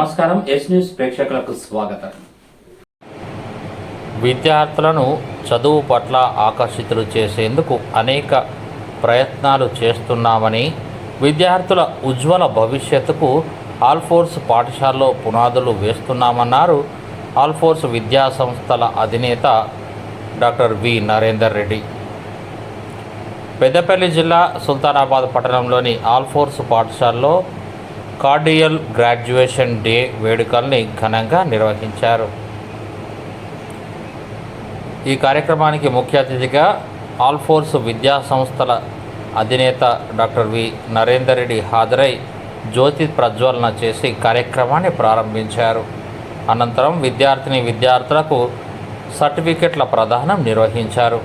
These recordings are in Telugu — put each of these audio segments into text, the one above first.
నమస్కారం ఎస్ న్యూస్ ప్రేక్షకులకు స్వాగతం. విద్యార్థులను చదువు పట్ల ఆకర్షితులు చేసేందుకు అనేక ప్రయత్నాలు చేస్తున్నామని విద్యార్థుల ఉజ్వల భవిష్యత్తుకు ఆల్ఫోర్స్ పాఠశాలలో పునాదులు వేస్తున్నామన్నారు ఆల్ఫోర్స్ విద్యా సంస్థల అధినేత డాక్టర్ వి నరేందర్ రెడ్డి. పెద్దపల్లి జిల్లా సుల్తానాబాద్ పట్టణంలోని ఆల్ఫోర్స్ పాఠశాలలో కార్డియల్ గ్రాడ్యుయేషన్ డే వేడుకల్ని ఘనంగా నిర్వహించారు. ఈ కార్యక్రమానికి ముఖ్య అతిథిగా ఆల్ఫోర్స్ విద్యా సంస్థల అధినేత డాక్టర్ వి. నరేందర్ రెడ్డి హాజరై జ్యోతి ప్రజ్వలన చేసి కార్యక్రమాన్ని ప్రారంభించారు. అనంతరం విద్యార్థిని విద్యార్థులకు సర్టిఫికెట్ల ప్రదానం నిర్వహించారు.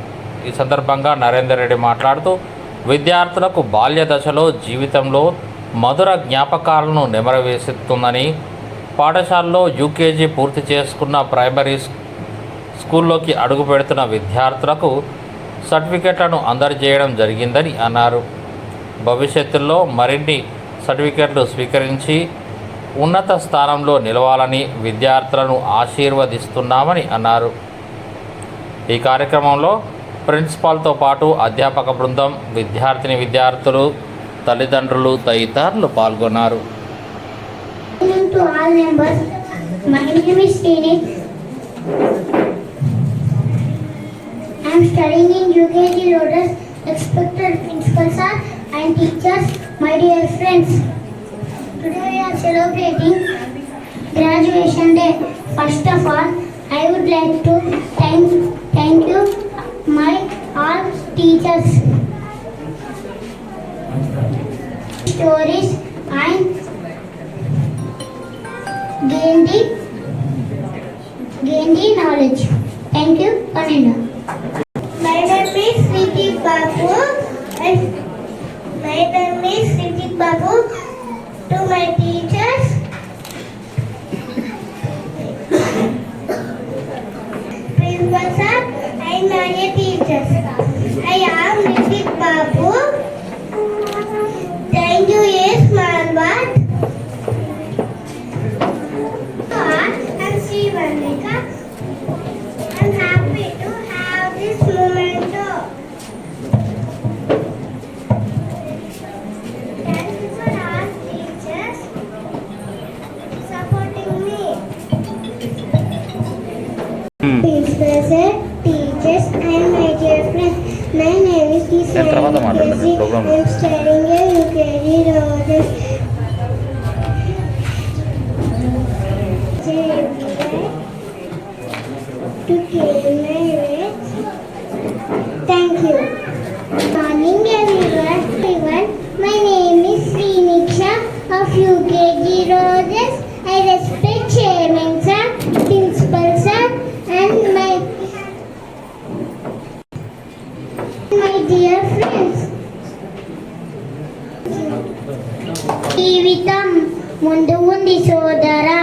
ఈ సందర్భంగా నరేందర్ రెడ్డి మాట్లాడుతూ విద్యార్థులకు బాల్య దశలో జీవితంలో మధుర జ్ఞాపకాలను నెమరవేసిస్తుందని పాఠశాలలో యూకేజీ పూర్తి చేసుకున్న ప్రైమరీ స్కూల్లోకి అడుగు పెడుతున్న విద్యార్థులకు సర్టిఫికెట్లను అందజేయడం జరిగిందని అన్నారు. భవిష్యత్తులో మరిన్ని సర్టిఫికెట్లు స్వీకరించి ఉన్నత స్థానంలో నిలవాలని విద్యార్థులను ఆశీర్వదిస్తున్నామని అన్నారు. ఈ కార్యక్రమంలో ప్రిన్సిపాల్తో పాటు అధ్యాపక బృందం విద్యార్థిని విద్యార్థులు తల్లిదండ్రులు తదితరులు పాల్గొన్నారు I am studying in UKG Lotus. Expected principal sir and teachers, my dear friends. Today we are celebrating graduation day. First of all, I would like to thank thank you my all teachers. Stories and gain the gain the knowledge. Thank you, Ananda. from? I'm staying in Ukeri Road. To Thank you. Morning everyone. My name is Sriniksha of UKG Roses. I respect Chairman sir, Principal sir and my, my dear జీవితం ముందు ఉంది సోదరా.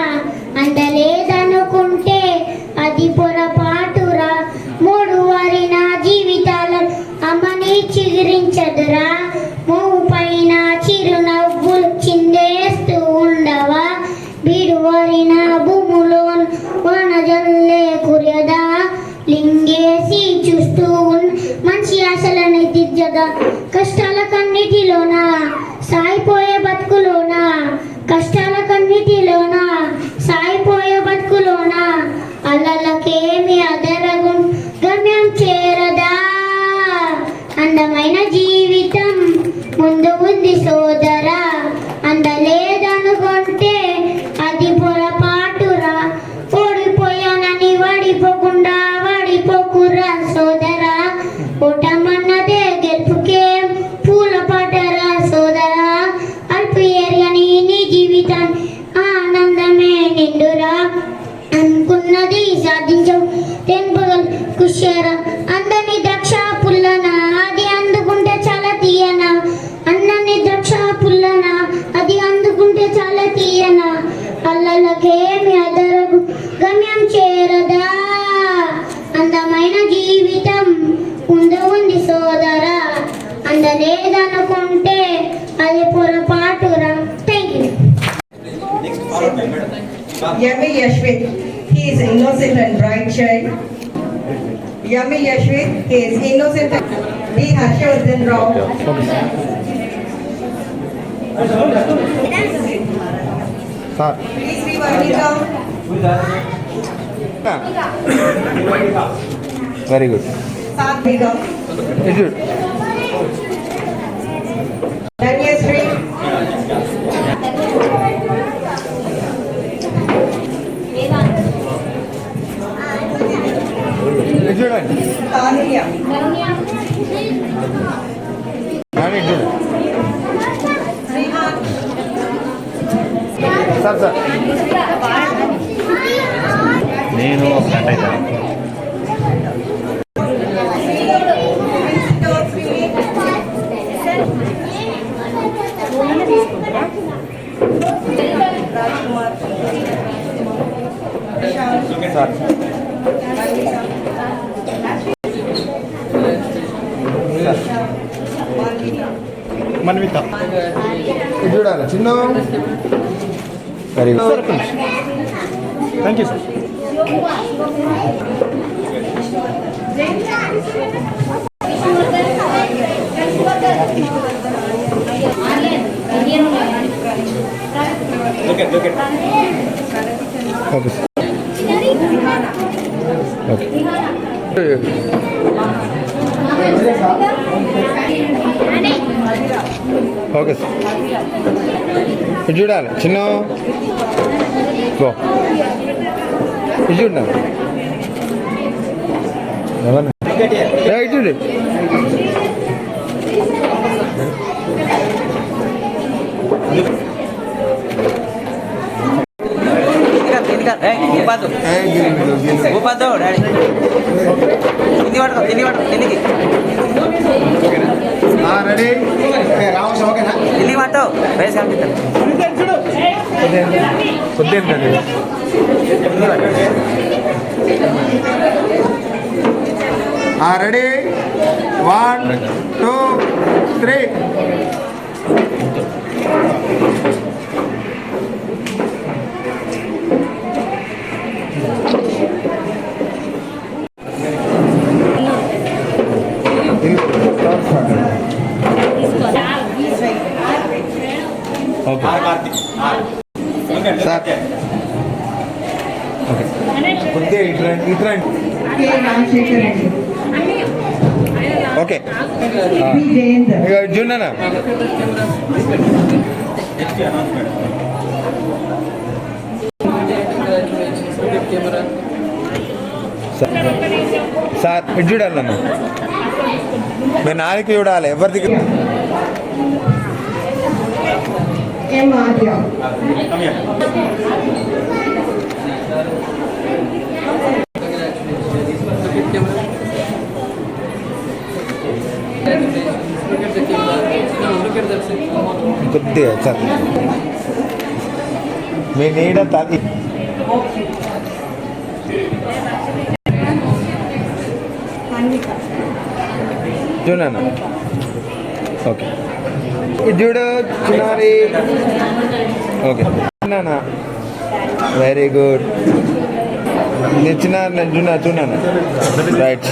అందలేదనుకుంటే అది పొరపాటురా. మూడు వారి నా జీవితాల అమ్మని చిగురించదురా. మూవు పైన చిరునవ్వులు చిందేస్తూ ఉండవా. బీడువారి నా భూములో వనజల్లే కురియదా లింగేసి చూస్తూ మంచి ఆశలని దిద్దగా కష్టాల కన్నిటిలోనా? అందలేదనుకుంటే అది పొరపాటురా thank you Next, follow me, madam. Yummy Yashwin, he is innocent and bright child. Yummy Yashwin, he is innocent. and- B. Harshvardhan Rao. Sir B. Srivarnita. Very good Satvika. ఇది Danyasri. కానీ ఇది చూడండి Srihan. సార్ సార్ నేను ఒక గంట అవుతాను సార్ మన్విత ఇది చూడాలి చిన్న very good thank you sir okay sir okay ఇది చూడాలి. చిన్న ఇది చూడండి ఇది చూడు ఏ, గిరి, గిరి. ఆ, రెడీ. ఏ, రావచ్చు ఓకేనా? కొద్దిగా ఆ, ready one two three okay జున్నానా sir ఇటు చూడాలి నన్ను మీరు నాలుగు చూడాలి ఎవరి దగ్గర M. Adya. కొద్దిగా మీ నీడ తది చూడన్న ఓకే. చూడు చిన్నారి ఓకే. చిన్నానా very good. నేను చిన్న నేను చూనా చూనానా రైట్.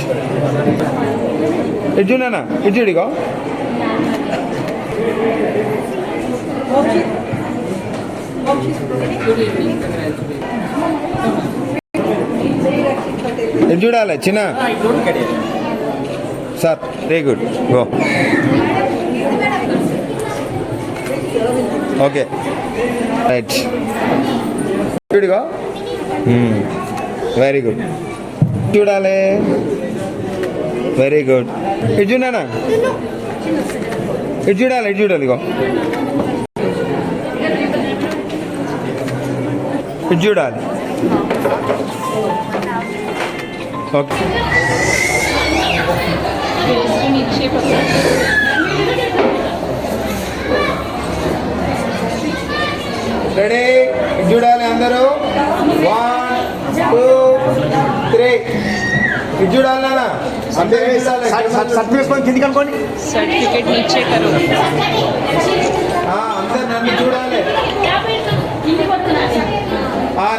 ఇది చూనా ఇది చూడిగో ఇది చూడాలి? చిన్న. Sir very good. Go. Okay. Right. చూడుగో వెరీ గుడ్ చూడాలి. వెరీ గుడ్ ఇది చూడనా ఇది చూడాలి ఇది చూడాలి ఇగో ఇది చూడాలి. ఓకే. రెడీ చూడాలి అందరూ? వన్ టూ త్రీ చూడాలి అందరూ సర్టిఫికేట్ అందరు నన్ను చూడాలి.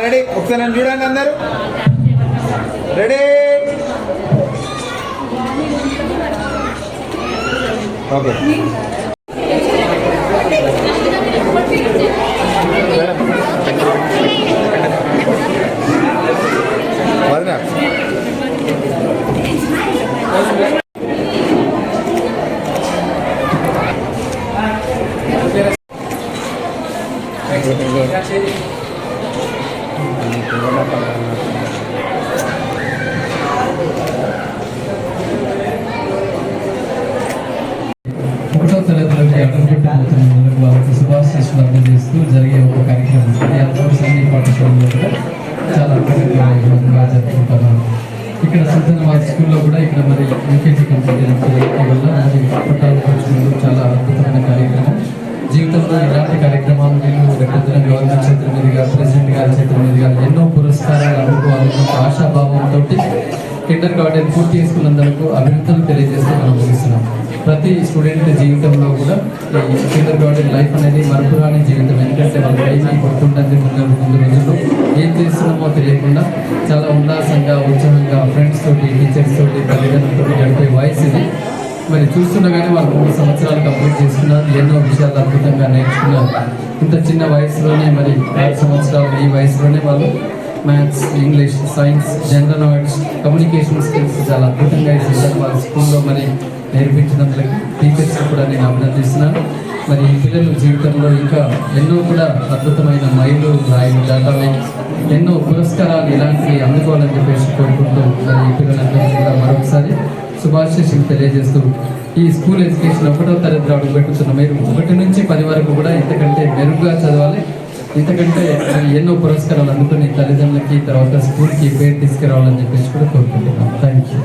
రెడీ? ఒకసారి నన్ను చూడండి అందరు. రెడీ? ఓకే. వారికి శుభాశీస్సులు అందజేస్తూ జరిగే ఒక కార్యక్రమం. ఈ అన్ని పాఠశాలలో కూడా చాలా అద్భుతంగా వైభవంగా జరుపుకుంటున్నాం. ఇక్కడ సిద్ధనాబాద్ స్కూల్లో కూడా ఇక్కడ మరి యూకేజీ కంప్లీట్ అయిన వల్ల పట్టాలు చాలా అద్భుతమైన కార్యక్రమం. జీవితంలో ఇలాంటి కార్యక్రమం చేశారు కాబట్టి అది పూర్తి చేసుకున్నందుకు అభినందనలు తెలియజేస్తూ మనం ముగిస్తున్నాం. ప్రతి స్టూడెంట్ జీవితంలో కూడా ఈ కిండర్ గార్డెన్ లైఫ్ అనేది మరపురాని జీవితం. ఎందుకంటే వాళ్ళ టైం కొడుతుంటుంది ముందు ముందు రోజుల్లో ఏం చేస్తున్నామో తెలియకుండా చాలా ఉల్లాసంగా ఉత్సాహంగా ఫ్రెండ్స్ తోటి టీచర్స్ తోటి తల్లిదండ్రులతో గడిపే వయసు ఇది. మరి చూస్తుండగానే వాళ్ళు మూడు సంవత్సరాలు కంప్లీట్ చేసుకున్నారు. ఎన్నో విషయాలు అద్భుతంగా నేర్చుకున్నారు. ఇంత చిన్న వయసులోనే మరి ఆరు సంవత్సరాలు ఈ వయసులోనే వాళ్ళు maths English science general knowledge communication skills చాలా అద్భుతంగా ఈ సిస్టమ్ స్కూల్లో మరి నేర్పించినందుకు టీచర్స్ కూడా నేను అభినందిస్తున్నాను. మరి ఈ పిల్లలు జీవితంలో ఇంకా ఎన్నో కూడా అద్భుతమైన మైలు రాయలు దాటాలి ఎన్నో పురస్కారాలు ఇలాంటివి అందుకోవాలని చెప్పేసి కోరుకుంటూ మరి ఈ పిల్లలందరికీ కూడా మరొకసారి శుభాశీస్సులు తెలియజేస్తూ ఈ స్కూల్ ఎడ్యుకేషన్ ఒకటో తరగతి అడుగు పెట్టుతున్న మీరు ఒకటి నుంచి పది వరకు కూడా ఇంతకంటే మెరుగ్గా చదవాలి. ఎందుకంటే ఎన్నో పురస్కారాలు అందుకుని తల్లిదండ్రులకి తర్వాత స్కూల్కి పేరు తీసుకురావాలని చెప్పేసి కూడా కోరుకుంటున్నాం. Thank you